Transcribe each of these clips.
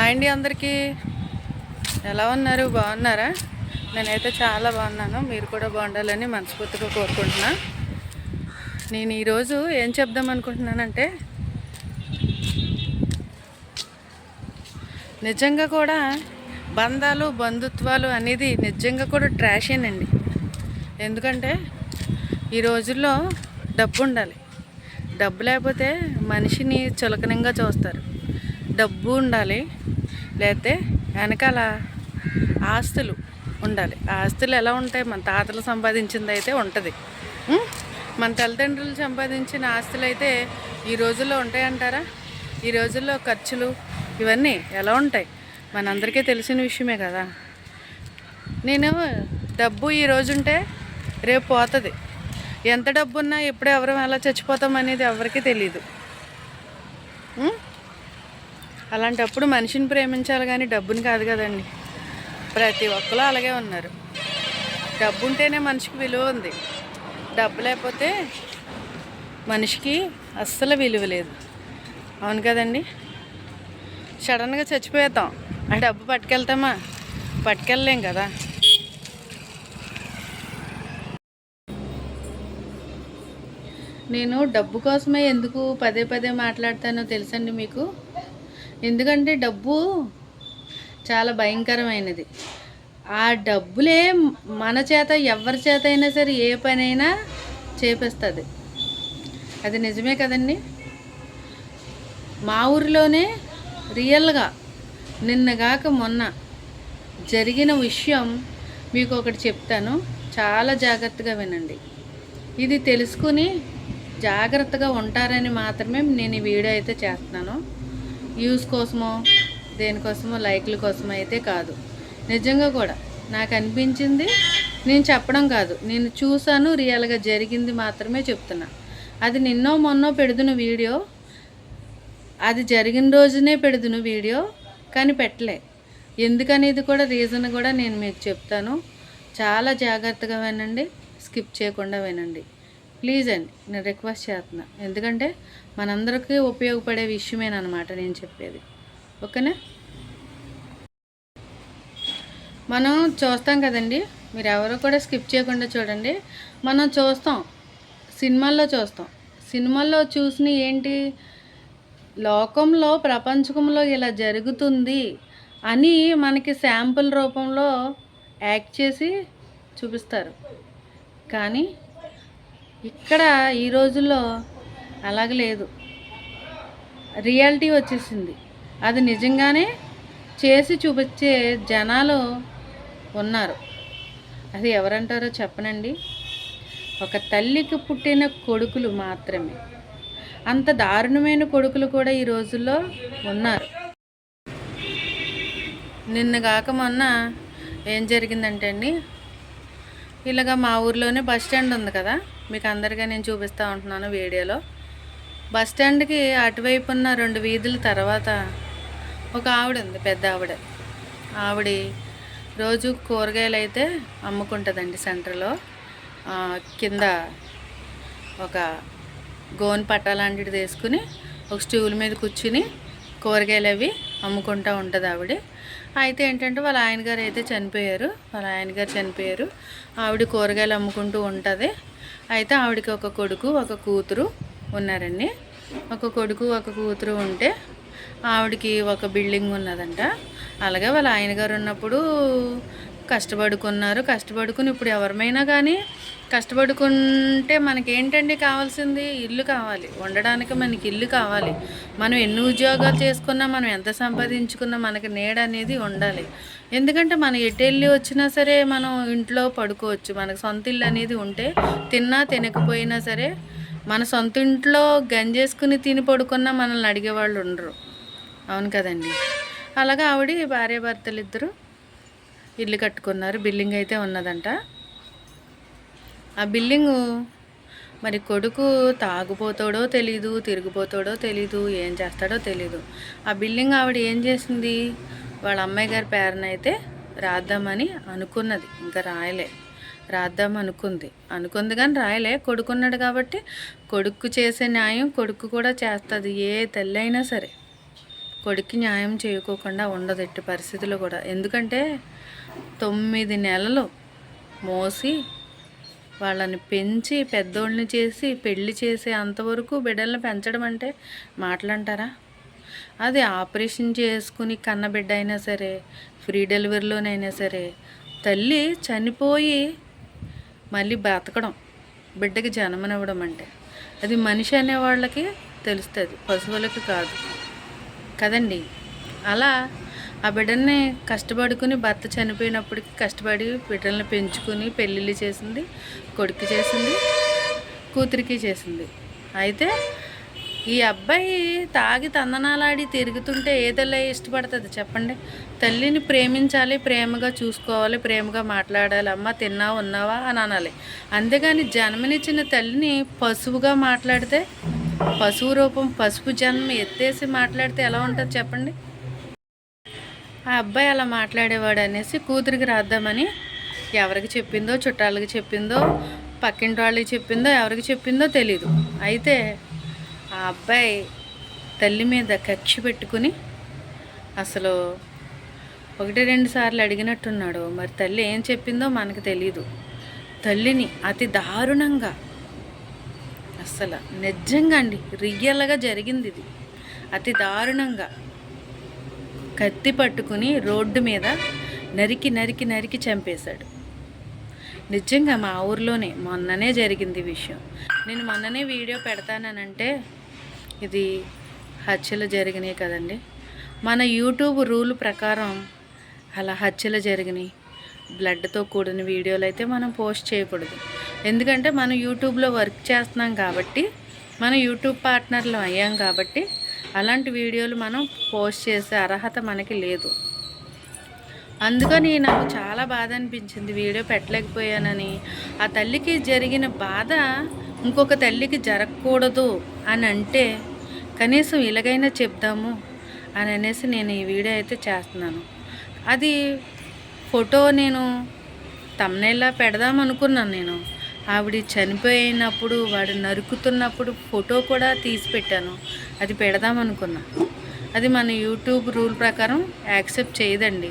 Hi అండి అందరికీ. ఎలా ఉన్నారు? బాగున్నారా? నేనైతే చాలా బాగున్నాను. మీరు కూడా బాగుండాలని మనస్ఫూర్తిగా కోరుకుంటున్నా. నేను ఈరోజు ఏం చెప్దాం అనుకుంటున్నానంటే నిజంగా కూడా బంధాలు బంధుత్వాలు అనేది నిజంగా కూడా ట్రాషేనండి. ఎందుకంటే ఈ రోజుల్లో డబ్బు ఉండాలి డబ్బు లేకపోతే మనిషిని చులకనంగా చూస్తారు. డబ్బు ఉండాలి. లేతే వెనకాల ఆస్తులు ఉండాలి. ఆస్తులు ఎలా ఉంటాయి? మన తాతలు సంపాదించింది అయితే ఉంటుంది మన తల్లిదండ్రులు సంపాదించిన ఆస్తులు అయితే ఈ రోజుల్లో ఉంటాయంటారా? ఈ రోజుల్లో ఖర్చులు ఇవన్నీ ఎలా ఉంటాయి? మనందరికీ తెలిసిన విషయమే కదా. నేను డబ్బు ఈ రోజు ఉంటే రేపు పోతుంది. ఎంత డబ్బు ఉన్నా ఎప్పుడు ఎవరు ఎలా చచ్చిపోతాం అనేది ఎవరికీ తెలియదు అలాంటప్పుడు మనిషిని ప్రేమించాలి కానీ డబ్బుని కాదు కదండి. ప్రతి ఒక్కరు అలాగే ఉన్నారు. డబ్బు ఉంటేనే మనిషికి విలువ ఉంది. డబ్బు లేకపోతే మనిషికి అస్సలు విలువ లేదు. అవును కదండి. సడన్గా చచ్చిపోతాం ఆ డబ్బు పట్టుకెళ్తామా? పట్టుకెళ్ళలేం కదా. నేను డబ్బు కోసమే ఎందుకు పదే పదే మాట్లాడతానో తెలుసండి మీకు? ఎందుకంటే డబ్బు చాలా భయంకరమైనది. ఆ డబ్బులే మన చేత ఎవరి చేత అయినా సరే ఏ పనైనా చేపిస్తుంది. అది నిజమే కదండి? మా ఊరిలోనే రియల్గా నిన్నగాక మొన్న జరిగిన విషయం మీకు ఒకటి చెప్తాను. చాలా జాగ్రత్తగా వినండి. ఇది తెలుసుకుని జాగ్రత్తగా ఉంటారని మాత్రమే నేను ఈ వీడియో అయితే చేస్తున్నాను. వ్యూస్ కోసమో దేనికోసమో లైక్ల కోసమో అయితే కాదు. నిజంగా కూడా నాకు అనిపించింది నేను చెప్పడం కాదు. నేను చూశాను రియల్గా జరిగింది మాత్రమే చెప్తున్నా. అది నిన్నో మొన్నో పెడుదును వీడియో అది జరిగిన రోజునే పెడుదును వీడియో కానీ పెట్టలే. ఎందుకనేది కూడా రీజన్ కూడా నేను మీకు చెప్తాను. చాలా జాగ్రత్తగా వినండి స్కిప్ చేయకుండా వినండి. ప్లీజ్ అండి నేను రిక్వెస్ట్ చేస్తున్నా. ఎందుకంటే మనందరికీ ఉపయోగపడే విషయమేనమాట నేను చెప్పేది. ఓకేనా? మనం చూస్తాం కదండి మీరు ఎవరు కూడా స్కిప్ చేయకుండా చూడండి. మనం చూస్తాం సినిమాల్లో చూస్తాం. సినిమాల్లో చూసిన ఏంటి? లోకంలో ప్రపంచంలో ఇలా జరుగుతుంది అని మనకి శాంపుల్ రూపంలో యాక్ట్ చేసి చూపిస్తారు. కానీ ఇక్కడ ఈ రోజుల్లో అలాగ లేదు. రియాలిటీ వచ్చేసింది. అది నిజంగానే చేసి చూపించే జనాలు ఉన్నారు. అది ఎవరంటారో చెప్పనండి. ఒక తల్లికి పుట్టిన కొడుకులు మాత్రమే. అంత దారుణమైన కొడుకులు కూడా ఈ రోజుల్లో ఉన్నారు. నిన్న కాక మొన్న ఏం జరిగిందంటే అండి ఇలాగా మా ఊర్లోనే బస్ స్టాండ్ ఉంది కదా. మీకు అందరికీ నేను చూపిస్తూ ఉంటున్నాను వీడియోలో. బస్ స్టాండ్కి అటువైపు ఉన్న రెండు వీధుల తర్వాత ఒక ఆవిడ ఉంది పెద్ద ఆవిడ. ఆవిడ రోజు కూరగాయలు అయితే అమ్ముకుంటుందండి సెంటర్లో. కింద ఒక గోన్ పట్ట లాంటిది వేసుకుని ఒక స్టూల్ మీద కూర్చుని కూరగాయలు అవి అమ్ముకుంటూ ఉంటుంది ఆవిడ. అయితే ఏంటంటే వాళ్ళ ఆయన గారు అయితే చనిపోయారు. వాళ్ళ ఆయన గారు చనిపోయారు. ఆవిడ కూరగాయలు అమ్ముకుంటూ ఉంటుంది. అయితే ఆవిడకి ఒక కొడుకు ఒక కూతురు ఉన్నారండి. ఒక కొడుకు ఒక కూతురు ఉంటే ఆవిడకి ఒక బిల్డింగ్ ఉన్నదంట. అలాగే వాళ్ళ ఆయన గారు ఉన్నప్పుడు కష్టపడుకున్నారు. కష్టపడుకుని ఇప్పుడు ఎవరిమైనా కానీ కష్టపడుకుంటే మనకి ఏంటండి కావాల్సింది? ఇల్లు కావాలి. ఉండడానికి మనకి ఇల్లు కావాలి. మనం ఎన్ని ఉద్యోగాలు చేసుకున్నా మనం ఎంత సంపాదించుకున్నా మనకి నీడ అనేది ఉండాలి. ఎందుకంటే మనం ఎటు వెళ్ళి వచ్చినా సరే మనం ఇంట్లో పడుకోవచ్చు. మనకు సొంత ఇల్లు అనేది ఉంటే తిన్నా తినకపోయినా సరే మన సొంత ఇంట్లో గంజేసుకుని తిని పడుకున్నా మనల్ని అడిగేవాళ్ళు ఉండరు. అవును కదండి. అలాగా ఆవిడ భార్యాభర్తలు ఇద్దరు ఇల్లు కట్టుకున్నారు. బిల్డింగ్ అయితే ఉన్నదంట. ఆ బిల్డింగు మరి కొడుకు తాగుపోతాడో తెలీదు తిరిగిపోతాడో తెలీదు ఏం చేస్తాడో తెలీదు. ఆ బిల్డింగ్ ఆవిడ ఏం చేసింది? వాళ్ళ అమ్మాయి గారి పేరునైతే రాద్దామని అనుకున్నది ఇంకా రాయలే. రాద్దాం అనుకుంది. అనుకుంది కానీ రాయలే. కొడుకున్నాడు కాబట్టి కొడుకు చేసే న్యాయం కొడుకు కూడా చేస్తుంది. ఏ తల్లి సరే కొడుక్కి న్యాయం చేయకోకుండా ఉండదు ఎట్టి పరిస్థితుల్లో కూడా. ఎందుకంటే తొమ్మిది నెలలు మోసి వాళ్ళని పెంచి పెద్దోళ్ళని చేసి పెళ్ళి చేసే అంతవరకు బిడ్డల్ని పెంచడం అంటే మాటలంటారా? అది ఆపరేషన్ చేసుకుని కన్న బిడ్డ అయినా సరే ఫ్రీ డెలివరీలోనైనా సరే తల్లి చనిపోయి మళ్ళీ బ్రతకడం బిడ్డకి జన్మనివ్వడం అంటే అది మనిషి అనే వాళ్ళకి తెలుస్తుంది పశువులకి కాదు. కదండి? అలా ఆ బిడ్డని కష్టపడుకుని భర్త చనిపోయినప్పటికీ కష్టపడి బిడ్డల్ని పెంచుకుని పెళ్ళిళ్ళు చేసింది కొడుకు చేసింది కూతురికి చేసింది. అయితే ఈ అబ్బాయి తాగి తందనాలాడి తిరుగుతుంటే ఏ ఇష్టపడుతుంది చెప్పండి? తల్లిని ప్రేమించాలి ప్రేమగా చూసుకోవాలి ప్రేమగా మాట్లాడాలి. అమ్మ తిన్నావా ఉన్నావా అని అనాలి. అంతేగాని జన్మనిచ్చిన తల్లిని పశువుగా మాట్లాడితే పశువు రూపం పసుపు జన్మ ఎత్తేసి మాట్లాడితే ఎలా ఉంటుంది చెప్పండి? ఆ అబ్బాయి అలా మాట్లాడేవాడు అనేసి కూతురికి రాద్దామని ఎవరికి చెప్పిందో చుట్టాలకి చెప్పిందో పక్కింటి వాళ్ళకి చెప్పిందో ఎవరికి చెప్పిందో తెలీదు. అయితే ఆ అబ్బాయి తల్లి మీద కక్ష పెట్టుకుని అసలు ఒకటి రెండు సార్లు అడిగినట్టున్నాడు. మరి తల్లి ఏం చెప్పిందో మనకు తెలీదు. తల్లిని అతి దారుణంగా అసలు నిజంగా అండి రియల్గా జరిగింది ఇది. అతి దారుణంగా. కత్తి పట్టుకుని రోడ్డు మీద నరికి నరికి నరికి చంపేశాడు. నిజంగా మా ఊర్లోనే మొన్ననే జరిగింది విషయం. నేను మొన్ననే వీడియో పెడతానంటే ఇది హత్యలు జరిగినాయి కదండి. మన యూట్యూబ్ రూల్ ప్రకారం అలా హత్యలు జరిగినాయి. బ్లడ్తో కూడిన వీడియోలు అయితే మనం పోస్ట్ చేయకూడదు. ఎందుకంటే మనం యూట్యూబ్లో వర్క్ చేస్తున్నాం కాబట్టి మనం యూట్యూబ్ పార్ట్నర్లు అయ్యాం కాబట్టి అలాంటి వీడియోలు మనం పోస్ట్ చేసే అర్హత మనకి లేదు. అందుకని నాకు చాలా బాధ అనిపించింది. వీడియో పెట్టలేకపోయానని. ఆ తల్లికి జరిగిన బాధ ఇంకొక తల్లికి జరగకూడదు అని అంటే కనీసం ఇలాగైనా చెప్దాము అని అనేసి నేను ఈ వీడియో అయితే చేస్తున్నాను. అది ఫోటో నేను తమ్నేలా పెడదాం అనుకున్నాను నేను. ఆవిడ చనిపోయినప్పుడు వాడు నరుకుతున్నప్పుడు ఫోటో కూడా తీసి పెట్టాను. అది పెడదాం అనుకున్నా అది మన యూట్యూబ్ రూల్ ప్రకారం యాక్సెప్ట్ చేయదండి.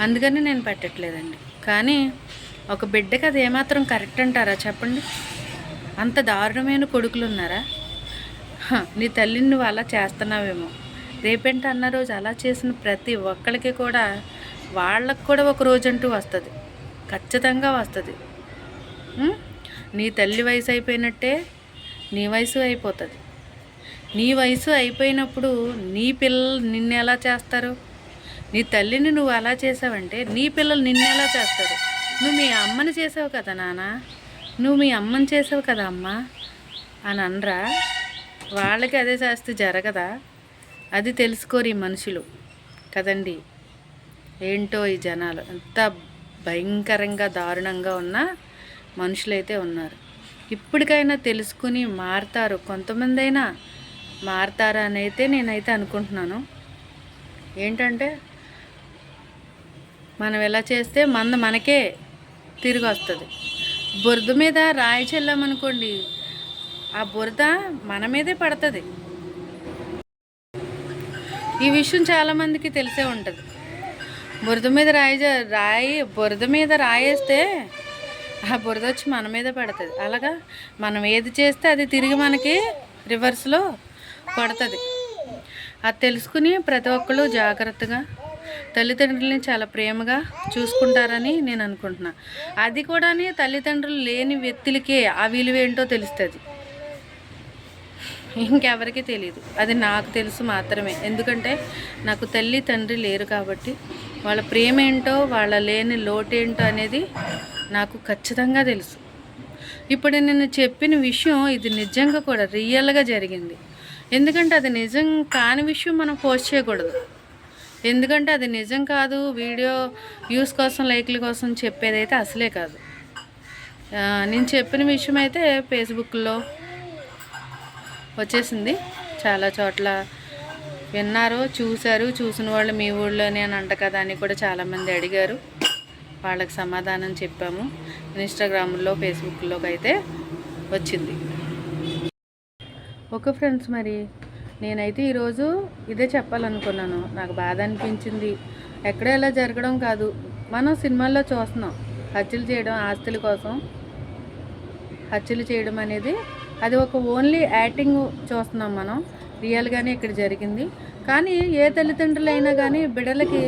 అందుకని నేను పెట్టట్లేదండి. కానీ ఒక బిడ్డకి అది ఏమాత్రం కరెక్ట్ అంటారా చెప్పండి? అంత దారుణమైన కొడుకులు ఉన్నారా నీ తల్లిని నువ్వు అలా చేస్తున్నావేమో. రేపేంటి అన్న రోజు అలా చేసిన ప్రతి ఒక్కరికి కూడా వాళ్ళకు కూడా ఒక రోజు అంటూ వస్తుంది. ఖచ్చితంగా వస్తుంది. నీ తల్లి వయసు అయిపోయినట్టే నీ వయసు అయిపోతుంది. నీ వయసు అయిపోయినప్పుడు నీ పిల్లలు నిన్ను ఎలా చేస్తారు? నీ తల్లిని నువ్వు అలా చేసావంటే నీ పిల్లలు నిన్ను ఎలా చేస్తారు? నువ్వు మీ అమ్మని చేసావు కదా నాన్న? నువ్వు మీ అమ్మని చేసావు కదా అమ్మ? అని అనరా? వాళ్ళకి అదే శాస్తి జరగదా? అది తెలుసుకోరు ఈ మనుషులు. కదండి? ఏంటో ఈ జనాలు? ఎంత భయంకరంగా దారుణంగా ఉన్న మనుషులైతే ఉన్నారు. ఇప్పటికైనా తెలుసుకుని మారుతారు కొంతమంది అయినా మారుతారా అని అయితే నేనైతే అనుకుంటున్నాను. ఏంటంటే మనం ఎలా చేస్తే మంద మనకే తిరిగి వస్తుంది బురద మీద రాయి చెల్లామనుకోండి ఆ బురద మన మీదే పడుతుంది. ఈ విషయం చాలామందికి తెలిసే ఉంటుంది. బురద మీద రాయి రాయి బురద మీద రాయేస్తే ఆ బురద వచ్చి మన మీద పడుతుంది. అలాగా? మనం ఏది చేస్తే అది తిరిగి మనకి రివర్స్లో పడుతుంది. అది తెలుసుకుని ప్రతి ఒక్కళ్ళు జాగ్రత్తగా తల్లిదండ్రులని చాలా ప్రేమగా చూసుకుంటారని నేను అనుకుంటున్నా. అది కూడా తల్లిదండ్రులు లేని వ్యక్తులకే ఆ విలువ ఏంటో తెలుస్తుంది. ఇంకెవరికి తెలియదు అది నాకు తెలుసు మాత్రమే. ఎందుకంటే నాకు తల్లి తండ్రి లేరు కాబట్టి వాళ్ళ ప్రేమ ఏంటో వాళ్ళ లేని లోటేంటో అనేది నాకు ఖచ్చితంగా తెలుసు. ఇప్పుడు నేను చెప్పిన విషయం ఇది నిజంగా కూడా రియల్గా జరిగింది. ఎందుకంటే అది నిజం కాని విషయం మనం పోస్ట్ చేయకూడదు. ఎందుకంటే అది నిజం కాదు వీడియో వ్యూస్ కోసం లైక్ల కోసం చెప్పేదైతే అసలే కాదు. నేను చెప్పిన విషయం అయితే ఫేస్బుక్లో వచ్చేసింది. చాలా చోట్ల విన్నారు చూశారు చూసిన వాళ్ళు మీ ఊళ్ళోనే అని అంట కదా అని కూడా చాలామంది అడిగారు. వాళ్ళకి సమాధానం చెప్పాము. ఇన్స్టాగ్రామ్లో ఫేస్బుక్లోకి అయితే వచ్చింది. ఓకే ఫ్రెండ్స్ మరి. నేనైతే ఈరోజు ఇదే చెప్పాలనుకున్నాను. నాకు బాధ అనిపించింది. ఎక్కడ ఇలా జరగడం కాదు. మనం సినిమాల్లో చూస్తున్నాం. హత్యలు చేయడం ఆస్తుల కోసం హత్యలు చేయడం అనేది అది ఒక ఓన్లీ యాక్టింగ్ చూస్తున్నాం మనం. రియల్గానే ఇక్కడ జరిగింది. కానీ ఏ తల్లిదండ్రులైనా కానీ బిడ్డలకి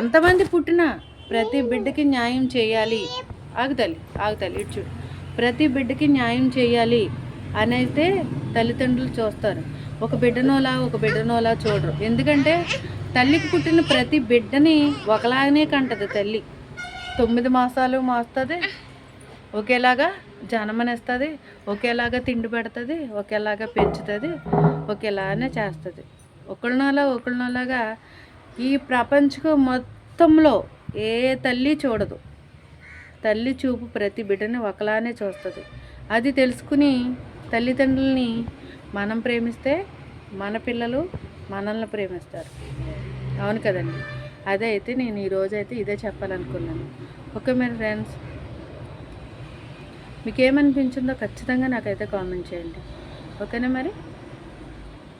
ఎంతమంది పుట్టినా ప్రతి బిడ్డకి న్యాయం చేయాలి. ఆగుతల్లి ఆగుతల్లి ఇటు చూడు. ప్రతి బిడ్డకి న్యాయం చేయాలి. అని అయితే తల్లిదండ్రులు చూస్తారు. ఒక బిడ్డనోలా ఒక బిడ్డనోలా చూడరు. ఎందుకంటే తల్లికి పుట్టిన ప్రతి బిడ్డని ఒకలాగానే కంటది తల్లి. తొమ్మిది మాసాలు మోస్తుంది ఒకేలాగా జనమనిస్తుంది ఒకేలాగా తిండి పెడుతుంది ఒకేలాగా పెంచుతుంది ఒకేలాగానే చేస్తుంది. ఒకళ్ళనోలా ఒకళ్ళనోలాగా ఈ ప్రపంచం మొత్తంలో ఏ తల్లి చూడదు. తల్లి చూపు ప్రతి బిడ్డని ఒకలానే చూస్తుంది. అది తెలుసుకుని తల్లిదండ్రులని మనం ప్రేమిస్తే మన పిల్లలు మనల్ని ప్రేమిస్తారు. అవును కదండి. అదే అయితే నేను ఈరోజు అయితే ఇదే చెప్పాలనుకున్నాను. ఓకే మరి ఫ్రెండ్స్. మీకు ఏమనిపించిందో ఖచ్చితంగా నాకైతే కామెంట్ చేయండి. ఓకేనా మరి?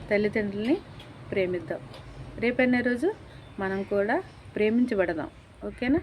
తల్లిదండ్రుల్ని ప్రేమిద్దాం. రేపైన రోజు మనం కూడా ప్రేమించబడదాం. ఓకేనా?